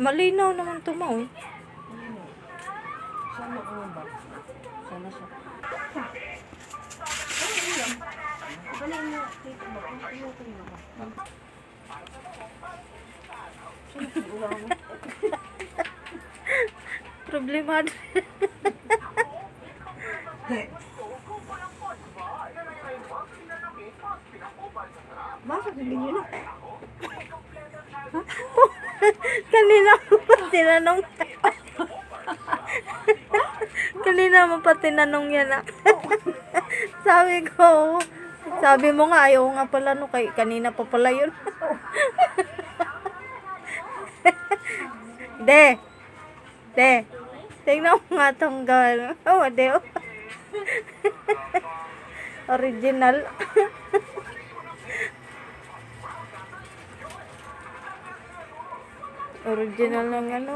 Malinaw naman to mo. Sana ko ba? Sana siya. Balik mo, tito mo. Tumutin mo ka. Ulang mo. Problemado. Bakit hindi nyo na? Kanina mo pa tinanong. Kanina mo pa tinanong yan ah. sabi ko, sabi mo nga, ayaw nga pala no, kay, kanina pa pala yun. De, de, tingnan mo nga tong gal. Oh, de, oh. Original. Original ng ano.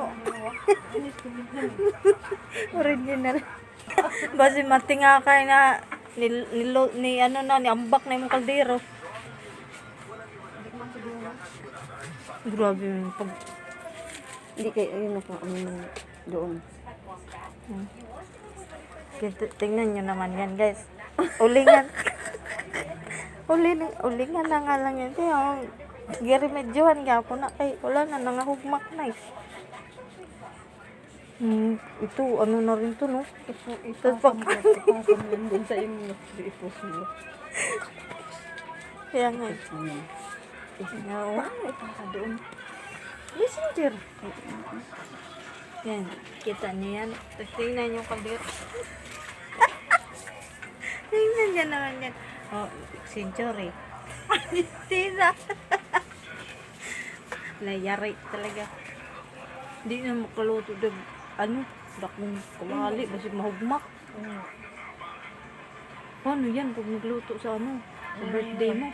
Original. Basi mati nga kay na ni, ni, ni ano na ni ambak na yung kaldero. Grabe yung pag Hindi kayo, ayun ako, ano doon. Kaya tingnan nyo naman yan guys. Ulingan. Uling, ulingan na nga lang yan. Kaya giremedyohan ka po na kay wala na nangahugmak na eh. Hmm, ito ano na rin to no? Ito, ito, pag din sa inyo. Ipos mo. kaya nga eh. Paano ipasa doon? Messenger. Yan, kita niyo yan. Tingnan yung kaldero. tingnan niya naman yan. Oh, century. Sina. Nayari talaga. Hindi na makaluto dag ano, dakong kumali, basi mahugmak. Hmm. Paano yan pag nagluto sa ano, sa birthday mo?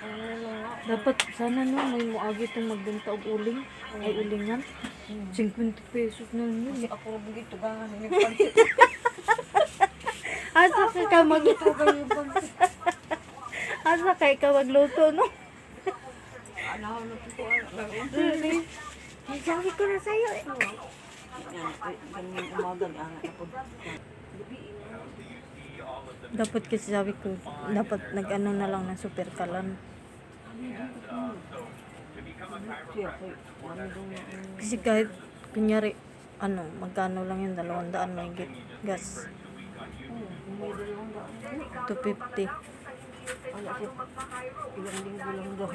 Ano nga. Dapat sana no, may muagi itong magbenta og uling. Ay ulingan. 50 pesos na yun. Kasi ako begitu gangan ni pansit. Asa ka ka mag. Asa ka ka magluto no? Ano na po ano. Sabi ko na sa'yo eh. Ganyan umaga ako. Dapat kasi sabi ko, dapat nag-ano na lang ng super kalan. Ko, Kasi kahit, kunyari, ano, magkano lang yung dalawang daan may gas. may dalawang daan. 250. Wala siya. Ilang linggo lang daw.